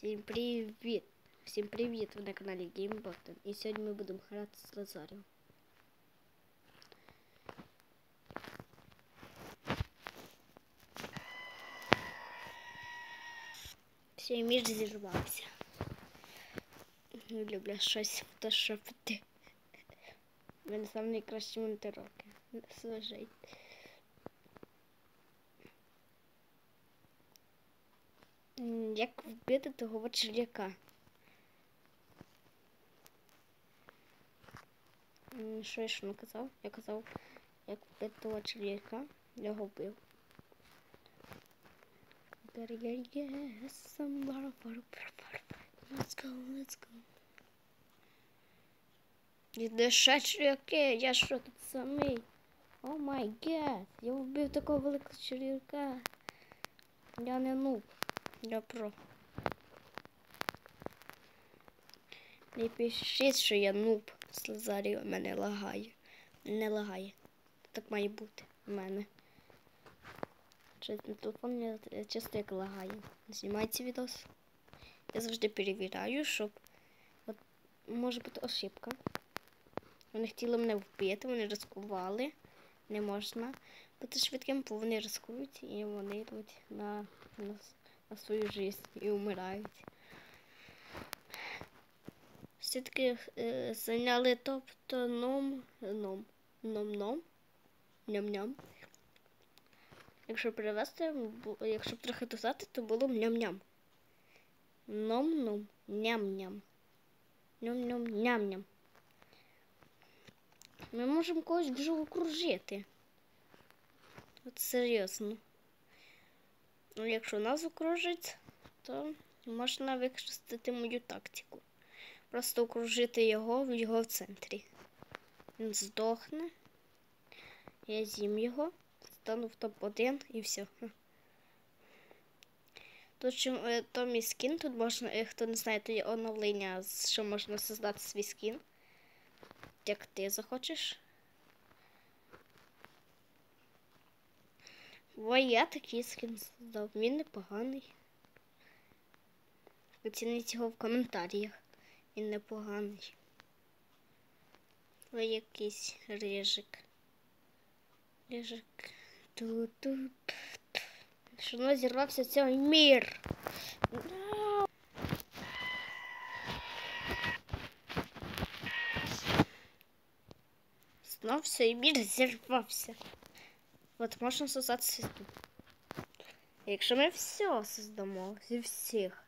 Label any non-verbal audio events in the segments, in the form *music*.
Всім привіт! Всім привіт! Ви на каналі GameButton. І сьогодні ми будемо грати з Лазарем. Все, між зірвався. Не люблю щось фотошопити. У *laughs* мене сам найкращі монтировки. Служить. Як вбити того черв'яка? Що я ще не казав? Я казав, як вбити того черв'яка, я його вбив. Let's go, let's go. І де ще черв'яки? Я що тут самий? О май гад, я вбив такого великого черв'яка. Я не нуб. Я про. Не пишіть, що я нуб з Лазарію, мене лагає. Не лагає. Так має бути в мене. Телефон я часто як лагає. Знімається відос. Я завжди перевіряю, щоб от може бути ошибка. Вони хотіли мене вбити, вони ризикували. Не можна бути швидким, бо вони ризикують і вони йдуть на, на, на свою життя і вмирають. Все-таки е, зайняли тобто ном, ном, ном-ном, ням-ням. Якщо перевести, якщо б трохи додати, то було б ням-ням. Ном-ном, ням-ням. Ням-ням, ням-ням. Ми можемо когось вже окружити. От серйозно. Ну, якщо нас окружить, то можна використати мою тактику. Просто окружити його в його центрі. Він здохне. Я з'їм його, стану в топ-1 і все. Тут е, то мій скін, тут можна, е, хто не знає, то є оновлення, що можна создати свій скін. Як ти захочеш. Ой, я такий скін создав. Він непоганий. Оцініть його в коментарях. Він непоганий. Ой, якийсь рижик. Рижик. Ту-ту. Що воно зірвався цей мір. Знов цей мір зірвався. От можна создати систему. Якщо ми все создамо зі всіх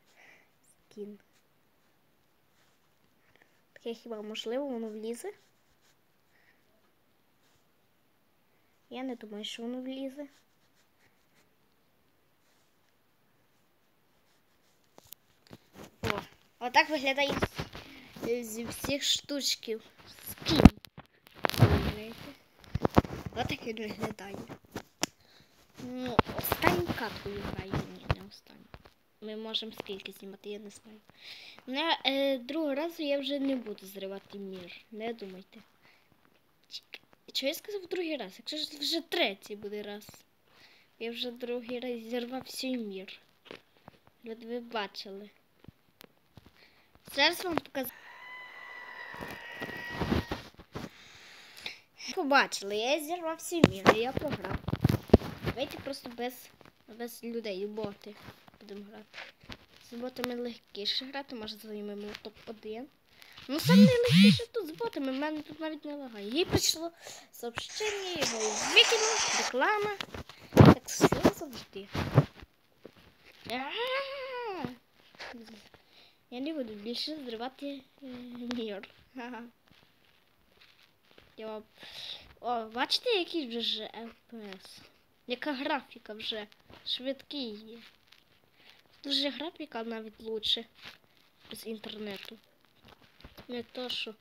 скін. Таке хіба можливо воно влізе? Я не думаю, що воно влізе. О, отак виглядає зі всіх штучків скін. Знаєте? Отак він виглядає. Ну, останню катку граю, ні, не останню. Ми можемо скільки знімати, я не знаю. На е, другого разу я вже не буду зривати мір. Не думайте. Чого я сказав другий раз? Якщо ж вже третій буде раз. Я вже другий раз зірвав всій мір. От ви бачили. Зараз вам показати. Побачили, я зірвав всі міри, я програв. Давайте просто без, без людей, боти будемо грати. З ботами легкіше грати, може займемо топ-1. Ну сам найлегкіше тут з ботами, в мене тут навіть не лагає. Їй прийшло сообщення, його викинув, реклама. Так все завжди. Я не буду більше зривати е, мір. Ха-ха. Я вам- О, бачите, який вже FPS? Яка графіка вже швидкий є. Дуже графіка навіть лучше з інтернету. Не то, що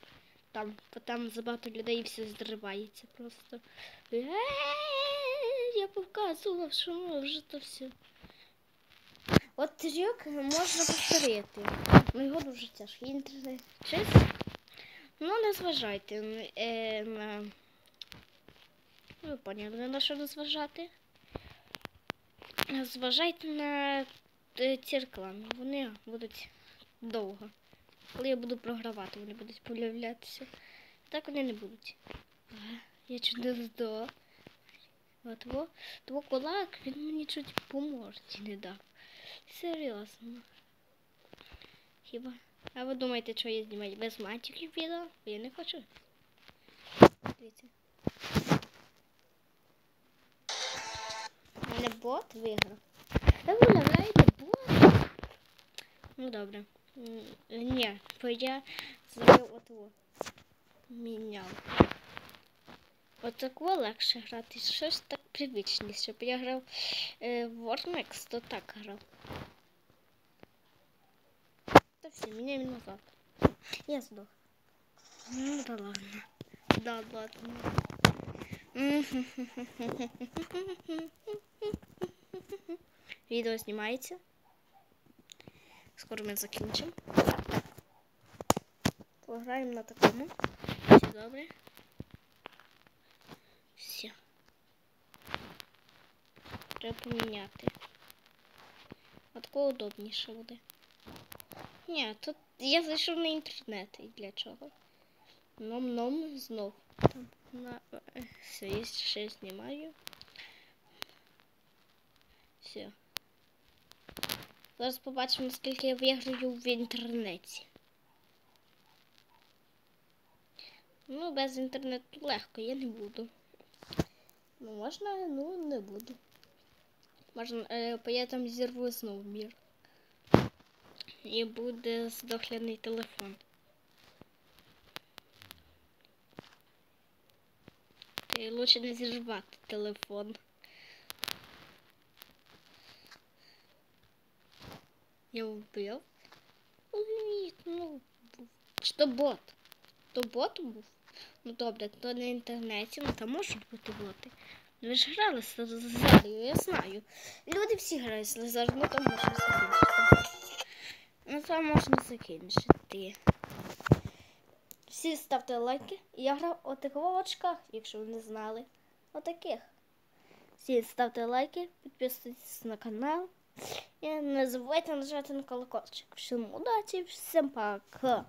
там, там забагато людей і все зривається просто. Я показував, що ми вже то все. От трюк можна повторити. Ну його дуже тяжкий інтернет. Чесно. Ну, не зважайте е, на. Ви поняли, на що не зважати. Зважайте на е, ці реклами. Вони будуть довго. Коли я буду програвати, вони будуть появлятися. Так вони не будуть. А, Я чуть не здох. А того, того кулак, він мені чуть по не дав. Серйозно. Хіба? А ви думаєте, що я знімаю без матіків відео? Бо Я не хочу. Дивіться. У мене бот виграв. Та ви уявляєте, бот? Ну добре. Ні, бо я зробив отого. Міняв. Отако легше грати. Щось так привичніше. Бо я грав е, в Warmax, то так грав. Та все, міняємо назад. Я здох. Ну да ладно. Да ладно. *laughs* Відео знімається. Скоро ми закінчимо. Пограємо на такому. Все добре. Все. Треба поміняти. Отако удобніше буде. Ні, тут я зайшов на інтернет. І для чого? Ном-ном знов. Там на все, я ще знімаю. Все. Зараз побачимо, скільки я виграю в інтернеті. Ну, без інтернету легко, я не буду. Ну, можна, ну не буду. Можна, е, я там зірву знову мір. І буде здохляний телефон. Ти лучше не зірвати телефон. Я вбив. Ой, ну, був. Чи то бот? То бот був? Ну добре, то на інтернеті, ну там можуть бути боти. Ну, Ви ж грали з Лазарію, я знаю. Люди всі грають з Лазарю, ну там можна закінчити. Ну там можна закінчити. Всі ставте лайки. Я грав у таких очках, якщо ви не знали. Отаких. Всі ставте лайки, підписуйтесь на канал. І не забувайте нажати на колокольчик. Всім удачі, всім пока.